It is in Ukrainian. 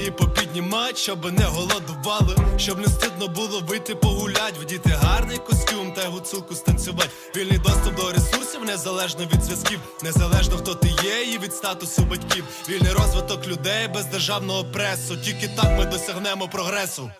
Пенсії попіднімать, щоб не голодували, щоб не стидно було вийти погулять, вдіти гарний костюм та гуцулку станцювать. Вільний доступ до ресурсів незалежно від зв'язків, незалежно хто ти є і від статусу батьків. Вільний розвиток людей без державного пресу. Тільки так ми досягнемо прогресу.